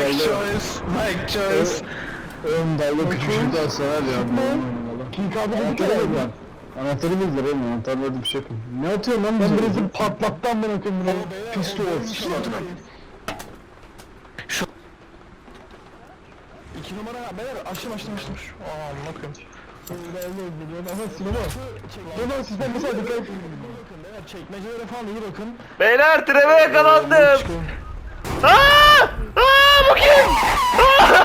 Mike Choice. Mike Choice. Oğlum dalga küçücük daha sever ya. King abi anahtarı ver lan. Anahtarı bizdir oğlum anahtarlarda bir şey yok. Ne atıyorsun lan? Ben birazı patlattan ben okuyayım bunu. Pistol. İki numara beyler açtım açtım açtım. Aa amına koyayım. Ama sinema. Sinema sizden mesela dikkat edin. Beyler çekmecelere falan iyi bakın. Beyler trene yakalandım. Aa! Aa bu kim? Aa!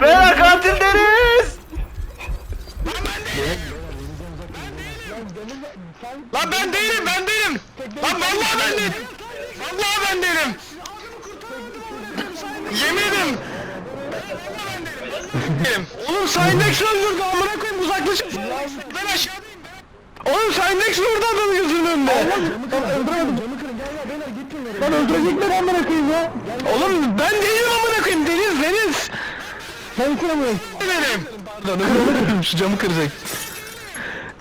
Beyler katil Deniz. Lan ben değilim ben değilim. Lan vallahi ben değilim. Vallahi ben değilim. Yemin ederim. Oğlum Sindex öldürdü amına koyayım uzaklaşın. Ben aşağıdayım ben. Oğlum Sindex vurdu adamın gözünün önünde. Öldüremedim. Beyler gittin Lan öldürecekler amına koyayım ya. Oğlum ben değilim amına koyayım Deniz Deniz. Sen kıramıyorsun. Benim. Pardon özür şu camı kıracak.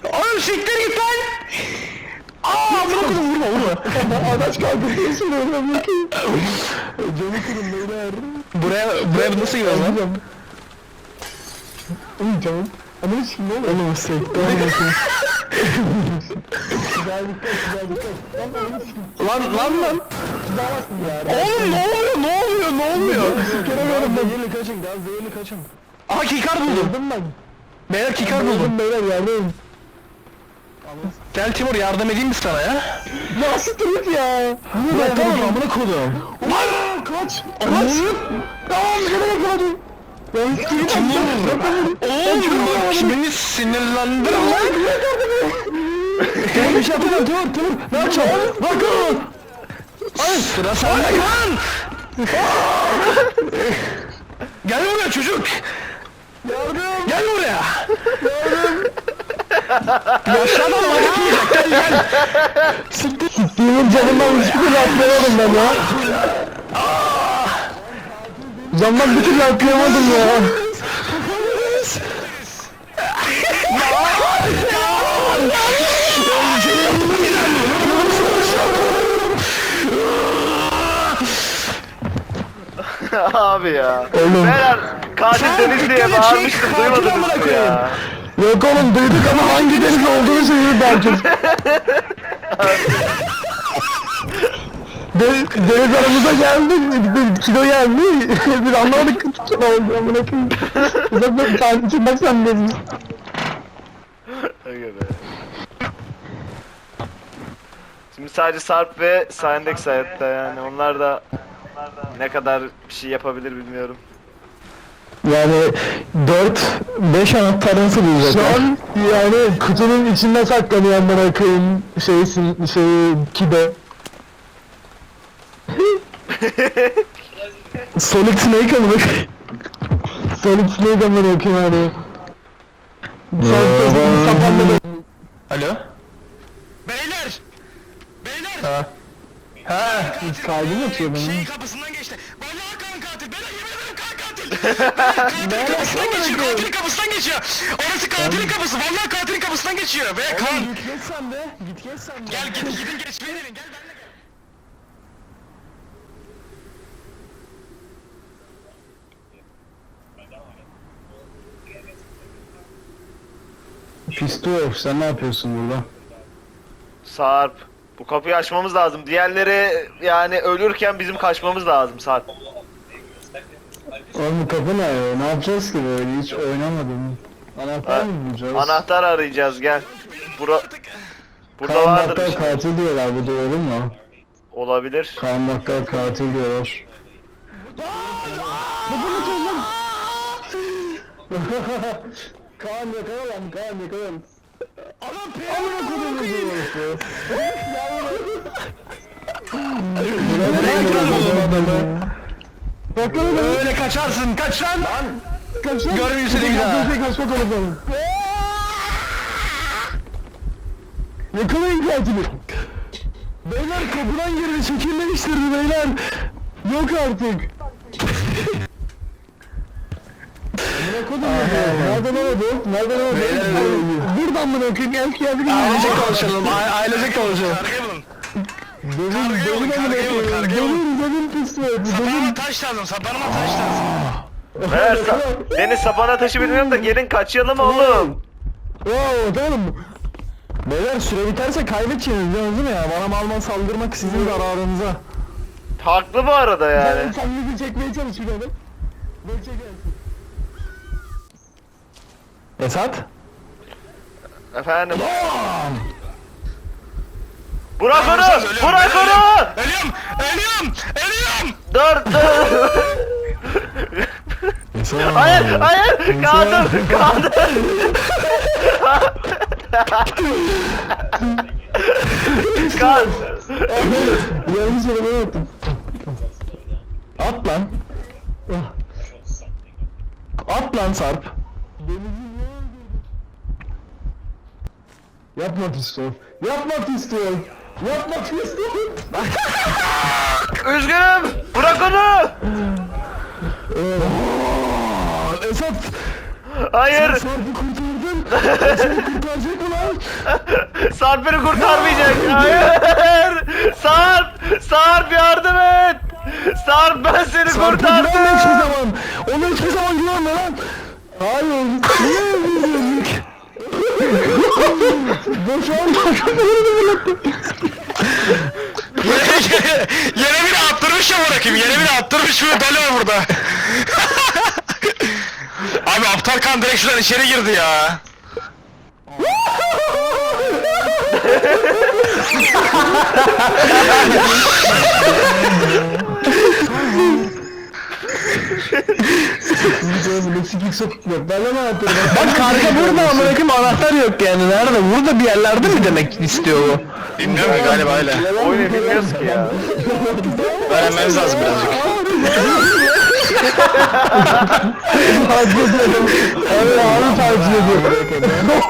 Oğlum siktir git lan. Aa amına koyayım vurma vurma. Araç kaldırıyorsun öyle bakayım. Camı kırın beyler. Buraya buraya nasıl giriyoruz lan? İyi tamam. Ama hiç ne oluyor? Oğlum sekte olmasın. Güzel dikkat, güzel dikkat. Lan. Lan lan. Oğlum ne oluyor ne oluyor ne oluyor? Sikiremiyorum ben. Zehirli kaçın, gaz zehirli kaçın. Aha kikar buldum. Öldüm ben. Beyler kikar buldum. Beyler yardım. Gel Timur yardım edeyim mi sana ya? Siktir git ya. Ulan ben tamam amına koydum. Lan kaç. Kaç. Tamam gene yakaladım. Ben git. Oğlum beni sinirlendir Ben bir şey yapamam. Timur, Timur. Ne yapacağım? Bak oğlum. Ay sıra sende lan. Gel buraya çocuk. Yardım. Gel buraya. Yaşlı adam bana yapmayacak gel gel. Siktir. Siktiğimin canından hiçbir türlü atlayamadım ben ya. Camdan bir türlü atlayamadım ya. Abi ya. Oğlum. Beyler katil Sen Deniz diye dikkat et, bağırmıştım çek, katil duymadınız amına mı koyayım. ya? Yok oğlum duyduk ama hangi deniz olduğunu söylüyor belki. De, deniz aramıza geldi, bir kilo geldi, biz anlamadık kilo oldu amına koyayım. Uzakta sen için bak sen deniz. Aga be. Şimdi sadece Sarp ve Sindex hayatta yani onlar da ne kadar bir şey yapabilir bilmiyorum. Yani 4 5 anahtar nasıl bulacak? Şu an yani kutunun içinde saklanıyor amına koyayım şeysin şey kibe. Solid Snake amına. Solid Snake amına koyayım. Sen sapanla Alo. Beyler. Beyler. Ha. Ha. Kalbim atıyor benim. Şeyin kapısından geçti. Vallahi kan katil. Beyler yemin ederim kan katil. Beyler, katilin kapısından geçiyor. Katilin kapısından geçiyor. Orası katilin kapısı. Vallahi katilin kapısından geçiyor. Ve kan. Git geç sen de. Git geç sen de. Gel gidin gidin geçmeyin gelin. Gel benimle gel. Pistol sen ne yapıyorsun burada? Sarp. Bu kapıyı açmamız lazım. Diğerleri yani ölürken bizim kaçmamız lazım Sarp. Oğlum bu kapı ne ya? Ne yapacağız ki böyle? Hiç oynamadım. Anahtar mı bulacağız? Anahtar arayacağız gel. Bura burada vardır bir Bakkal şey. katil diyorlar bu doğru mu? Olabilir. Kaan Bakkal katil diyorlar. Kaan yakalayalım, Kaan yakalayalım. Adam Bakalım Öyle kaçarsın. Kaç lan. kaç Görmeyeyim seni bir daha. Yakalayın katili. Beyler kapıdan girdi, şekiller iştirdi beyler. Yok artık. Amına kodum ya. Nereden oldu? Nereden oldu? Buradan mı okuyayım? Eski yazık. Ailecek konuşalım. a- Ailecek konuşalım. Kargaya vur, devin amına koyayım. devin pistol. Devin. Sapanıma taş lazım, sapanıma taş lazım. Beyler sa- Deniz sapan ateşi bilmiyorum da gelin kaçalım oğlum. Wow, tamam. Beyler süre biterse kaybedeceğiz değil mi ya? Bana malman saldırmak sizin zararınıza. Haklı bu arada yani. Sen bizi çekmeye çalış bir adam. Böyle çekersin. Esat? Efendim. Bırak onu! Bırak onu! Ölüyorum, ölüyorum, ölüyorum. Dur dur! Hayır hayır! Kaldım! Kaldım! Kal! Yanlış yere ben attım. At lan. At lan Sarp. Yapmak istiyorum. Yapmak istiyorum. Yapmak istiyorum. Üzgünüm! Bırak onu! Esat. Hayır! Sarp'ı kurtardın. Seni kurtaracak mı lan? Sarp beni kurtarmayacak! Hayır! Sarp! Sarp yardım et! Sarp ben seni Sarp'a güvenme hiçbir kurtardım! zaman. Ona hiçbir zaman güvenme lan. Hayır. Niye öldürdün? Boşan boşan Yere, biri attırmış ya bırakayım, yere biri attırmış ve deli burada. Abi aptal kan direkt şuradan içeri girdi ya. Sikik sokak yok. Ben de anahtarı Bak karga burada ama bakayım anahtar yok yani. Nerede? Burada bir yerlerde mi demek istiyor bu? Bilmiyorum ki galiba öyle. Oyunu bilmiyoruz ki ya. Öğrenmemiz lazım birazcık. Evet abi takip ediyorum.